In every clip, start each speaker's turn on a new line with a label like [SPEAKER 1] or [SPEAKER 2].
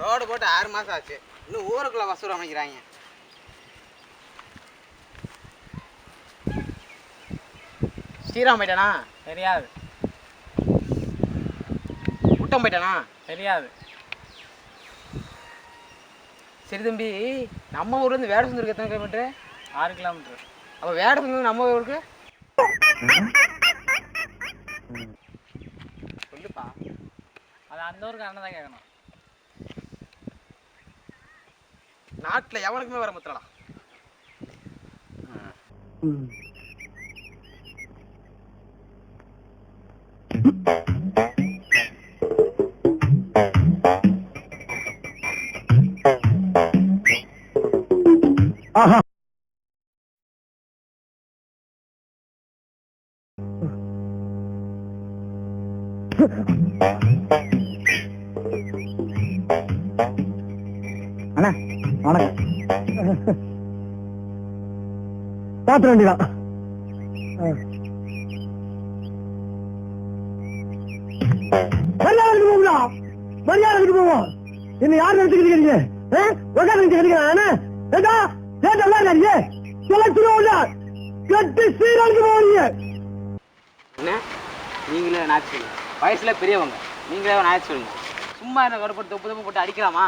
[SPEAKER 1] Road போட்டு ஆறு மாசம் ஆச்சு. இன்னும் ஊருக்குள்ள வசூல் அமைக்கிறாங்க. ஸ்ரீராம் போயிட்டானா?
[SPEAKER 2] தெரியாது.
[SPEAKER 1] குட்டம் போயிட்டானா?
[SPEAKER 2] தெரியாது.
[SPEAKER 1] சரி தம்பி நம்ம ஊர்லேருந்து வேடசுந்தருக்கு எத்தனை கிலோமீட்டர்
[SPEAKER 2] ஆறு கிலோமீட்டர்
[SPEAKER 1] அப்போ வேடசுந்தர் நம்ம ஊருக்கு? சொல்லுப்பா.
[SPEAKER 2] அது அந்த ஊருக்கு அண்ணன் தான் கேட்கணும்
[SPEAKER 1] நாட்டில் எவனுக்குமே வர முத்தலடா.
[SPEAKER 3] அண்ணா. வணக்கம் பாத்திர வேண்டியதான் மரியாதைக்கு போங்களா மரியாதை போவோம் என்ன யார் நினைச்சுக்கிறீங்க உட்காந்து நினைச்சுக்கிறீங்க கட்டி போவீங்க
[SPEAKER 1] என்ன? நீங்களே நாச்சு வயசுல பெரியவங்க. நீங்களே நாச்சு சொல்லுங்க. சும்மா என்ன கடுப்பட்டு தொப்பு தொப்பு போட்டு அடிக்கலாமா?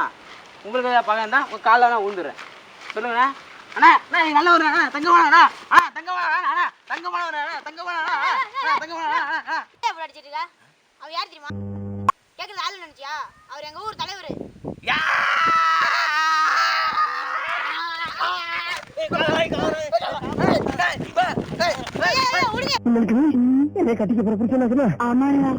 [SPEAKER 1] உங்களுக்கு ஏதாவது பகம் தான் உங்கள் காலில் நான் விழுந்துடுறேன் சொல்லுங்கண்ணா அண்ணா அண்ணா நீ நல்ல அண்ணா தங்கமானண்ணா அண்ணா தங்கமான அண்ணா தங்கமான அண்ணா தங்கமான அண்ணா தங்கமான
[SPEAKER 4] அடிச்சிட்டு இருக்க அவர் யார் தெரியுமா கேட்கறது ஆளு நினைச்சியா அவர் எங்க ஊர் தலைவர்
[SPEAKER 3] உங்களுக்கு என்னை கட்டிக்க போற பிரச்சனை ஆமாண்ணா